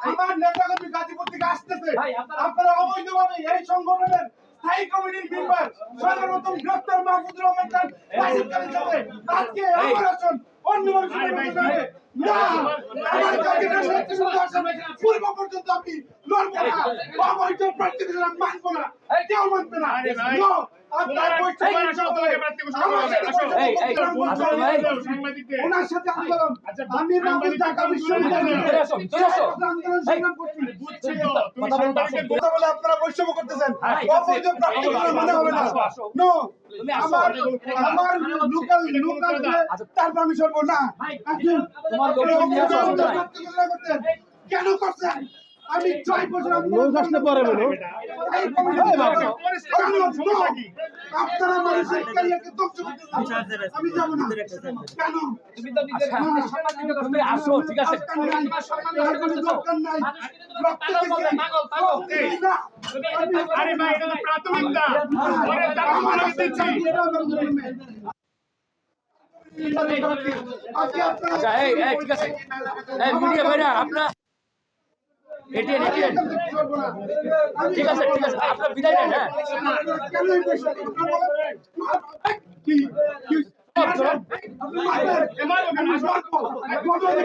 আমার নেতা গাজীপুর থেকে আসতেছে। আপনারা অবৈধভাবে এই সংগঠনের স্থায়ী কমিটির মেম্বার সর্বপ্রথম গ্রেফতার মাহমুদুর রহমান খান রাশিদ সাথে আজকে আমার আসন অন্য মানুষের না আমার গাজীপুর নেতৃত্ব আসন পূর্ব পর্যন্ত আমি লড়বো না। অবৈধ প্রার্থীদের মানবো না। কেউ মানবে না! আপনার আচ্ছা, বৈষম্য করতেছেন। হ্যাঁ, মানে হবে না। আমার আমার লোকাল লোকাল তার না। কেন করছেন? আমি লোক আসলে পরে বলো। এই কমিটি কেন? No! আপনারা মানুষের ক্যারিয়ারকে ধ্বংস করতেছেন আমি যাব না। কেন? তুমি তো নিজের তুমি আসো ঠিক আছে। আরে ভাই এটা প্রাথমিক না। পরে দাম বলে দিচ্ছি এই এই ঠিক আছে। এই মিডিয়া ভাইরা আপনার এটিএন এটিএন ঠিক আছে ঠিক আছে আপনার বিদায় নেন হ্যাঁ যান যান আপনার যান। আচ্ছা এই ভাইরা আপনারা কি আপনাদের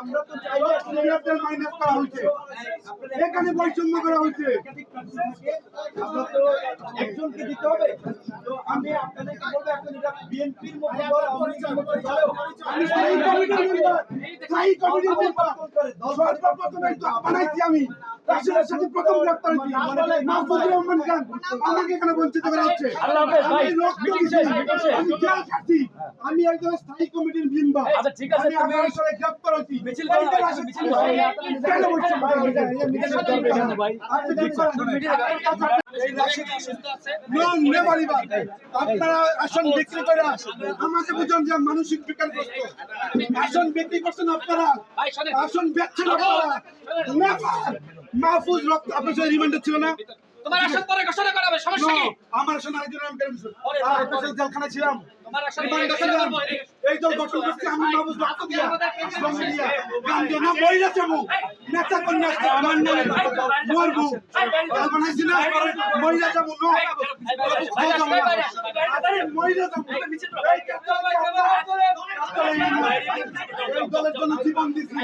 আমরা তো চাই না সিনিয়রদের মাইনাস করা হয়েছে। এখানে বৈষম্য করা হয়েছে আমরা তো একজনকে দিতে হবে তো আমি বলব এখন এটা বিএনপির আমি সেই কমিটির মেম্বার সেই কমিটির। সর্বপ্রথমে তো বানাইছি আমি রাশিদের সাথে প্রথম গ্রেপ্তার হয়েছি। মাহফুজুর রহমান খান আমাকে এখানে বঞ্চিত করা হচ্ছে। আমি রক্ত দিয়েছি। আমি জেল খাচ্ছি আমি একজন স্থায়ী কমিটির মেম্বার। আচ্ছা, ঠিক আছে, আমি সালে হয়েছি। মিছিল ভাই, মিছিল। কেন বলছেন? ভাই? আপনি ঠিক করেন। আপনারা আসন বিক্রি করে আমাকে বুঝুন যে মানসিক বিকারগ্রস্ত। আসন বিক্রি করছেন আপনারা। আসন বেচছেন আপনারা. মাহফুজ রক্ত আপনার সাথে রিমান্ডে ছিল না তোমার আসন পরে ঘোষণা করা হবে সমস্যা কি আমার আসন আরেকজন নাম কেন বুঝুন আপনার সাথে ছিলাম তোমার আসন রিমান্ডে ছিলাম এই দল গঠন করছে আমি মাহফুজ রক্ত দিয়া শ্রম দিয়া গান দিয়া না মহিলা যাব নেতা কন্যা আমার নামে মরবো বানাইছি না মহিলা যাব নো মহিলা যাব এই এই দলের জন্য জীবন দিছি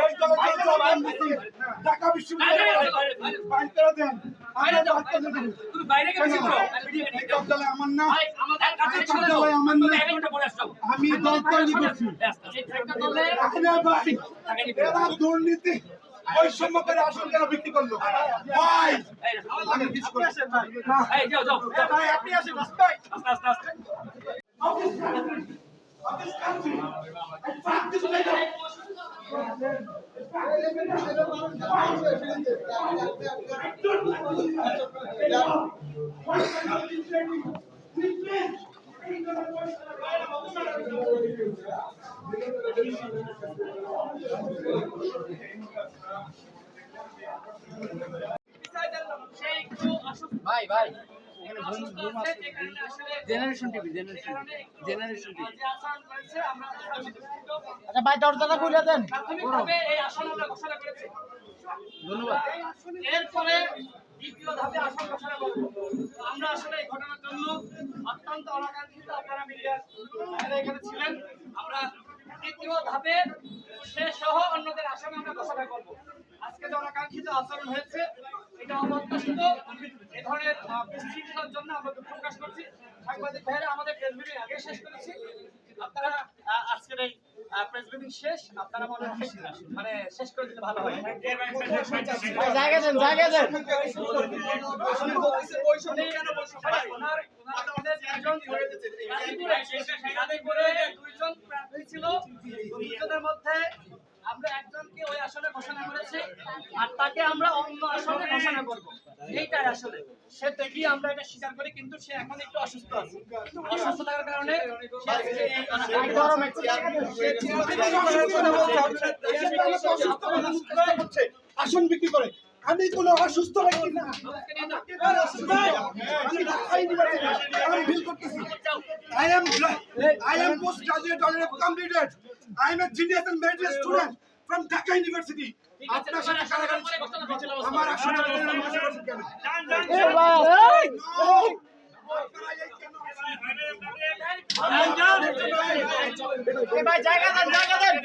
এই দলের জন্য জীবন ঢাকা বিশ্ববিদ্যালয় বাইর দেন আমি দল তৈরি করছি দুর্নীতি বৈষম্য করে আসন কেন বিক্রি করল ভাই আমি কিছু করি যাও যাও যাও। আপনি আসেন আস্তে আস্তে আস্তে ভাই ভাই। Generation TV generation generation TV আচ্ছা ভাই দরজাটা খুলে দেন। প্রাথমিকভাবে এই আসন আমরা ঘোষণা ধন্যবাদ। এরপরে দ্বিতীয় ধাপে আসন ঘোষণা করব। আমরা আসলে এই ঘটনার জন্য অত্যন্ত অনাকাঙ্ক্ষিত আপনারা মিডিয়ার এখানে ছিলেন আমরা দ্বিতীয় ধাপে সে সহ অন্যদের আচরণ হয়েছে এটা অপ্রত্যাশিত। ধরনের বিশৃঙ্খলার জন্য আমরা দুঃখ প্রকাশ করছি সাংবাদিক ভাইয়েরা আমাদের প্রেস মিটিং আগে শেষ করেছি আপনারা আজকের এই প্রেস মিটিং শেষ আপনারা মনে হয় মানে শেষ করে দিলে ভালো হয় জায়গা দেন জায়গা দেন দুইজন প্রার্থী ছিল দুইজনের মধ্যে আমরা একজনকে ওই আসনে ঘোষণা করেছি আর তাকে আমরা অন্য আসনে ঘোষণা করব এইটাই আসলে সে দেখি আমরা এটা স্বীকার করি কিন্তু সে এখন একটু অসুস্থ আছে অসুস্থ থাকার কারণে আসন বিক্রি করে আমি কোনো অসুস্থ ব্যক্তি না আমি ঢাকা ইউনিভার্সিটি ফিল করতেছি. আপনার সাথে কারাগারে আমার? No! ভাই জায়গা দেন জায়গা দেন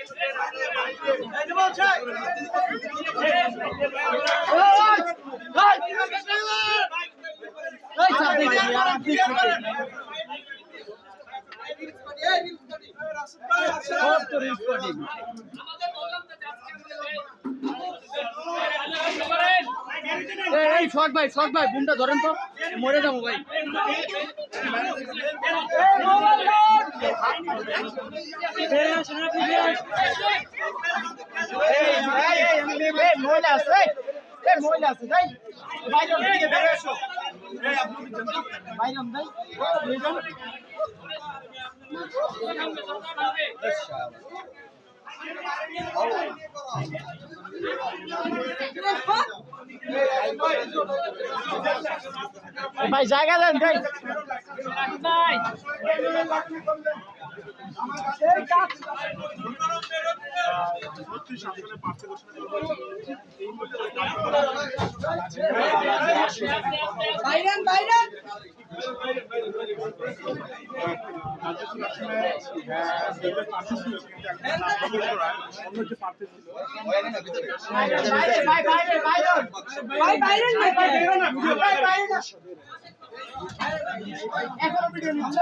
আমাদের বললাম তো যে আজকে এই শখ ভাই শখ ভাই বুমটা ধরেন তো মরে যাব ভাই মহিলা আছে মহিলা আছে তাই বাইরে ভাই দুইজন ভাই জায়গা দেন ভাই। Byron Byron. এখনও ভিডিও নিচ্ছে